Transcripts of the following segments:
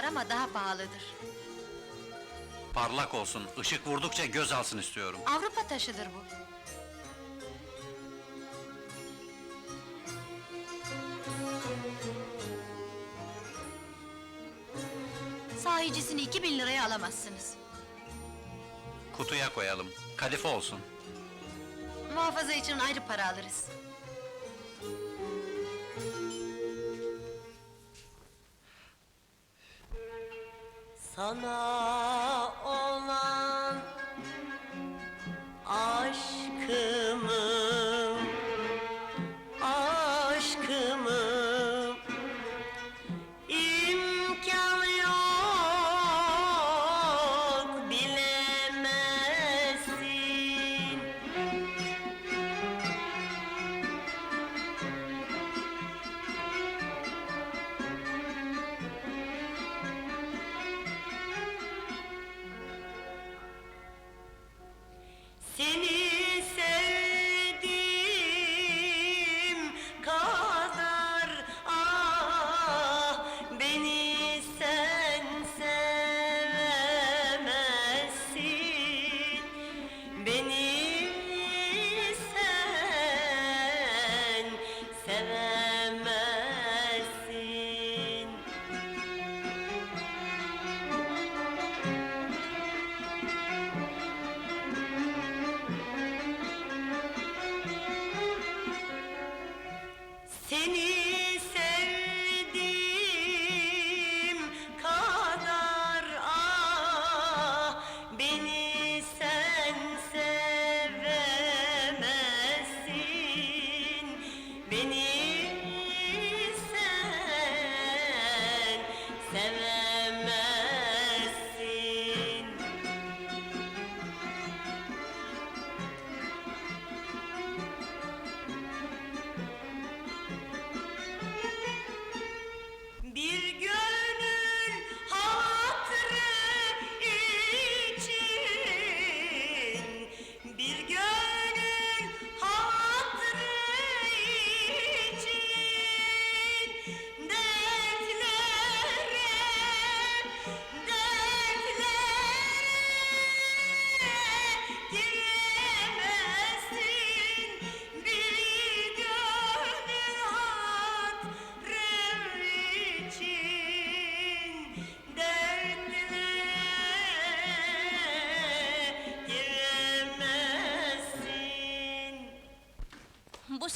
var ama daha pahalıdır. Parlak olsun, ışık vurdukça göz alsın istiyorum. Avrupa taşıdır bu. Sahicisini 2000 liraya alamazsınız. Kutuya koyalım, kadife olsun. Muhafaza için ayrı para alırız. Sana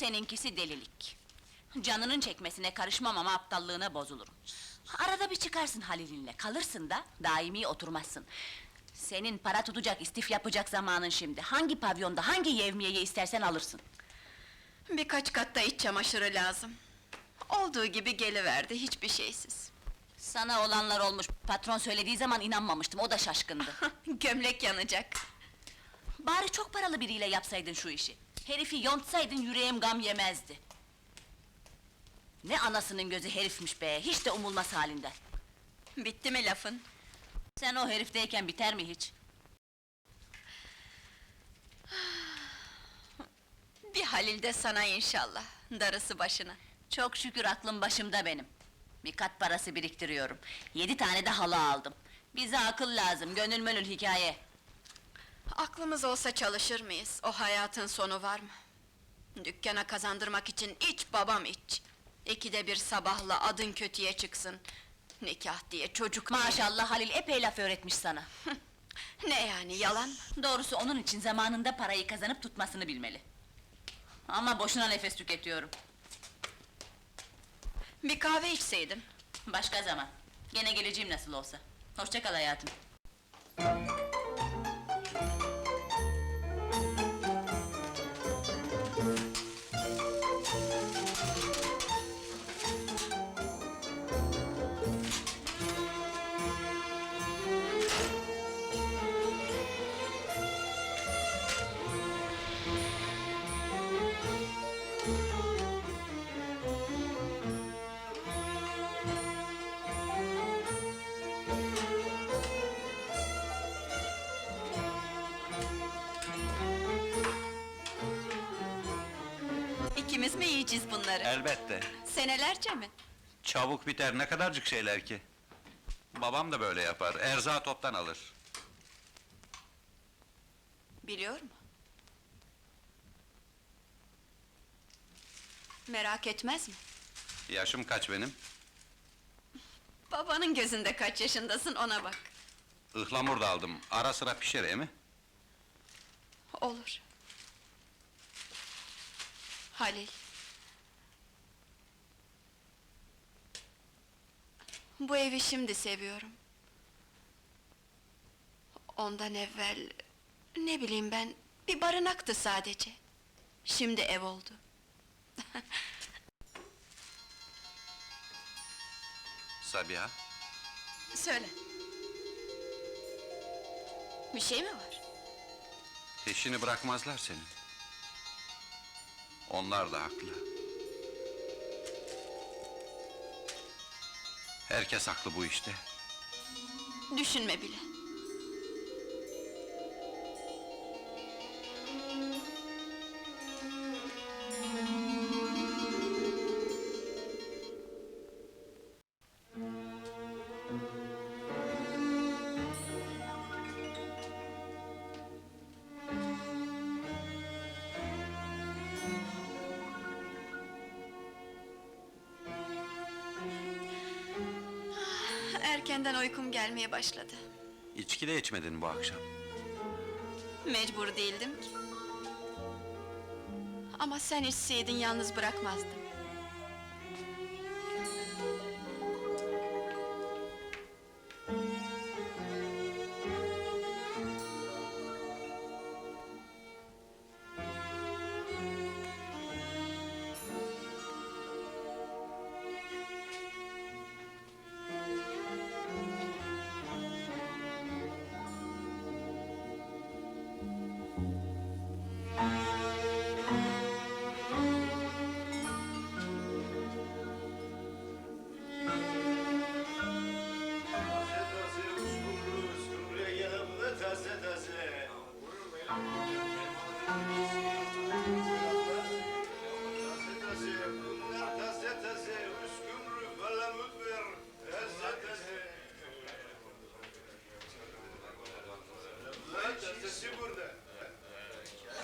seninkisi delilik. Canının çekmesine karışmam ama aptallığına bozulurum. Arada bir çıkarsın Halil'inle, kalırsın da daimi oturmazsın. Senin para tutacak, istif yapacak zamanın şimdi. Hangi pavyonda, hangi yevmiyeyi istersen alırsın. Birkaç katta iç çamaşırı lazım. Olduğu gibi geliverdi, hiçbir şeysiz. Sana olanlar olmuş, patron söylediği zaman inanmamıştım, o da şaşkındı. Gömlek yanacak. Bari çok paralı biriyle yapsaydın şu işi. Herifi yontsaydın yüreğim gam yemezdi. Ne anasının gözü herifmiş be, hiç de umulmaz halinden. Bitti mi lafın? Sen o herifteyken biter mi hiç? Bir Halil de sana inşallah, darısı başına. Çok şükür aklım başımda benim. Bir kat parası biriktiriyorum. Yedi tane de halı aldım. Bize akıl lazım, gönül mönül hikaye. Aklımız olsa çalışır mıyız? O hayatın sonu var mı? Dükkana kazandırmak için iç babam iç. İkide bir sabahla adın kötüye çıksın. Nikah diye çocuk. Maşallah Halil epey laf öğretmiş sana. Ne yani yalan mı? Doğrusu onun için zamanında parayı kazanıp tutmasını bilmeli. Ama boşuna nefes tüketiyorum. Bir kahve içseydin. Başka zaman. Gene geleceğim nasıl olsa. Hoşça kal hayatım. Yiyeceğiz bunları? Elbette. Senelerce mi? Çabuk biter, ne kadarcık şeyler ki. Babam da böyle yapar, erzağı toptan alır. Biliyor mu? Merak etmez mi? Yaşım kaç benim? Babanın gözünde kaç yaşındasın ona bak. Ihlamur da aldım, ara sıra pişer e mi? Olur. Halil. Bu evi şimdi seviyorum. Ondan evvel... Ne bileyim ben, bir barınaktı sadece. Şimdi ev oldu. Sabiha, Söyle. Bir şey mi var? peşini bırakmazlar senin. Onlar da haklı. Herkes haklı bu işte. Düşünme bile. Erkenden uykum gelmeye başladı. İçki de içmedin bu akşam. Mecbur değildim ki. Ama sen içseydin yalnız bırakmazdım.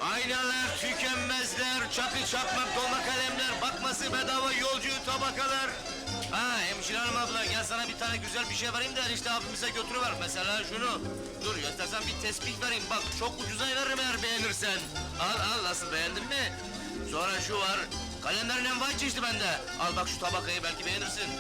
Aynalar, tükenmezler, çakı çakmak, dolma kalemler, bakması bedava yolcu tabakalar. Ha hemşire hanım abla gel sana bir tane güzel bir şey vereyim de işte abimize götürüver. Mesela şunu. Dur göstersen bir tespih vereyim. Bak çok ucuza veririm eğer beğenirsen. Al al nasıl beğendin mi? Sonra şu var. Kalemlerin envai çeşidi bende. Al bak şu tabakayı belki beğenirsin.